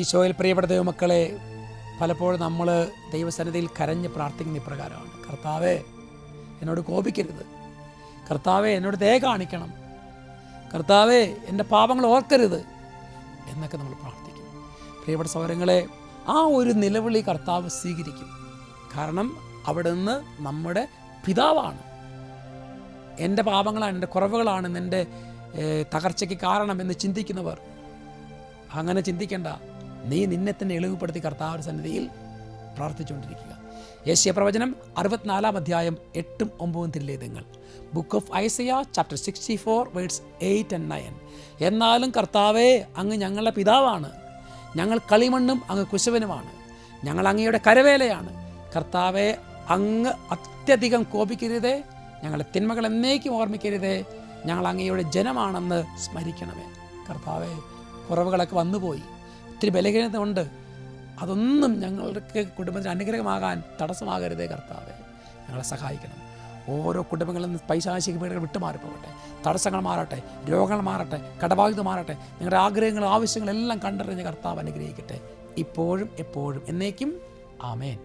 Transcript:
ഈശോയിൽ പ്രിയപ്പെട്ട ദൈവമക്കളെ പലപ്പോഴും നമ്മൾ ദൈവസന്നിധിയിൽ കരഞ്ഞ് പ്രാർത്ഥിക്കുന്ന ഇപ്രകാരമാണ്. കർത്താവേ എന്നോട് കോപിക്കരുത്. കർത്താവേ എന്നോട് ദയ കാണിക്കണം. കർത്താവേ എന്റെ പാപങ്ങൾ ഓർക്കരുത്. എന്നൊക്കെ നമ്മൾ പ്രാർത്ഥിക്കും. പ്രിയപ്പെട്ട സൗരങ്ങളെ ആ ഒരു നിലവിളി കർത്താവ് സ്വീകരിക്കും. കാരണം അവിടെ നിന്ന് നമ്മുടെ പിതാവാണ്. എന്റെ പാപങ്ങളാണ് എന്റെ കുറവുകളാണ് എന്റെ തകർച്ചയ്ക്ക് കാരണം എന്ന് ചിന്തിക്കുന്നവർ. അങ്ങനെ ചിന്തിക്കേണ്ട. നീ നിന്നെ തന്നെ എളിവുപ്പെടുത്തി കർത്താവിന്റെ സന്നിധിയിൽ പ്രാർത്ഥിച്ചുകൊണ്ടിരിക്കുക. യേശയ പ്രവചനം അറുപത്തിനാലാം അധ്യായം എട്ടും ഒമ്പതും തിരുലേതങ്ങൾ book of Isaiah chapter sixty four words eight and nine എന്നാലും കർത്താവേ അങ്ങ് ഞങ്ങളുടെ പിതാവാണ്. ഞങ്ങൾ കളിമണ്ണും അങ്ങ് കുശവനുമാണ്. ഞങ്ങൾ അങ്ങയുടെ കരവേലയാണ്. കർത്താവെ അങ്ങ് അത്യധികം കോപിക്കരുതേ. ഞങ്ങളെ തിന്മകൾ എന്നേക്കും ഓർമ്മിക്കരുതേ. ഞങ്ങൾ അങ്ങയുടെ ജനമാണെന്ന് സ്മരിക്കണമേ. കർത്താവെ കുറവുകളൊക്കെ വന്നുപോയി. ഒത്തിരി ബലഹീനത ഉണ്ട്. അതൊന്നും ഞങ്ങൾക്ക് കുടുംബത്തിന് അനുഗ്രഹമാകാൻ തടസ്സമാകരുതേ കർത്താവെ. ഞങ്ങളെ സഹായിക്കണം. ഓരോ കുടുംബങ്ങളിൽ നിന്ന് പൈശാശിക വീടുകൾ വിട്ടുമാറിപ്പോകട്ടെ. തടസ്സങ്ങൾ മാറട്ടെ. രോഗങ്ങൾ മാറട്ടെ. കടബാധിത മാറട്ടെ. നിങ്ങളുടെ ആഗ്രഹങ്ങളും ആവശ്യങ്ങളും എല്ലാം കണ്ടറിഞ്ഞ് കർത്താവ് അനുഗ്രഹിക്കട്ടെ. ഇപ്പോഴും എപ്പോഴും എന്നേക്കും ആമേൻ.